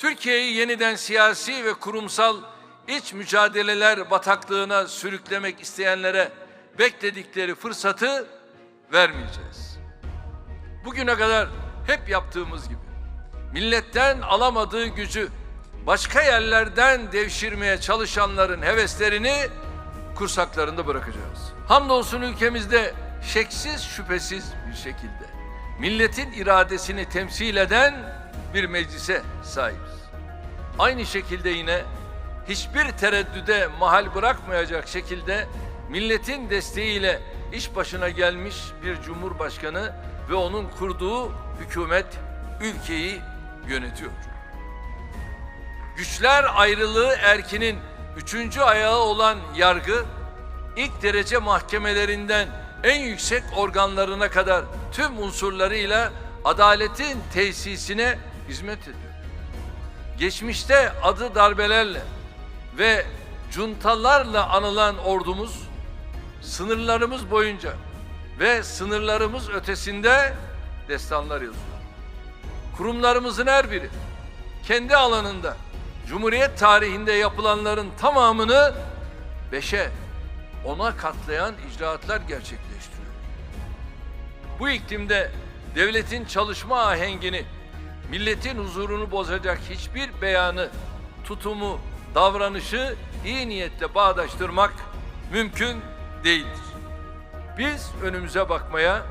Türkiye'yi yeniden siyasi ve kurumsal iç mücadeleler bataklığına sürüklemek isteyenlere bekledikleri fırsatı vermeyeceğiz. Bugüne kadar hep yaptığımız gibi milletten alamadığı gücü başka yerlerden devşirmeye çalışanların heveslerini kursaklarında bırakacağız. Hamdolsun ülkemizde şeksiz şüphesiz bir şekilde milletin iradesini temsil eden bir meclise sahibiz. Aynı şekilde yine hiçbir tereddüde mahal bırakmayacak şekilde milletin desteğiyle iş başına gelmiş bir cumhurbaşkanı ve onun kurduğu hükümet ülkeyi yönetiyor. Güçler ayrılığı erkinin üçüncü ayağı olan yargı, ilk derece mahkemelerinden en yüksek organlarına kadar tüm unsurlarıyla adaletin tesisine hizmet ediyor. Geçmişte adı darbelerle ve cuntalarla anılan ordumuz, sınırlarımız boyunca ve sınırlarımız ötesinde destanlar yazıyor. Kurumlarımızın her biri kendi alanında Cumhuriyet tarihinde yapılanların tamamını beşe, ona katlayan icraatlar gerçekleştiriyor. Bu iklimde devletin çalışma ahengini, milletin huzurunu bozacak hiçbir beyanı, tutumu, davranışı iyi niyetle bağdaştırmak mümkün değildir. Biz önümüze bakmaya,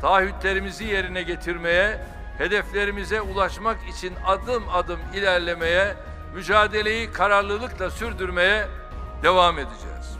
taahhütlerimizi yerine getirmeye, hedeflerimize ulaşmak için adım adım ilerlemeye, mücadeleyi kararlılıkla sürdürmeye devam edeceğiz.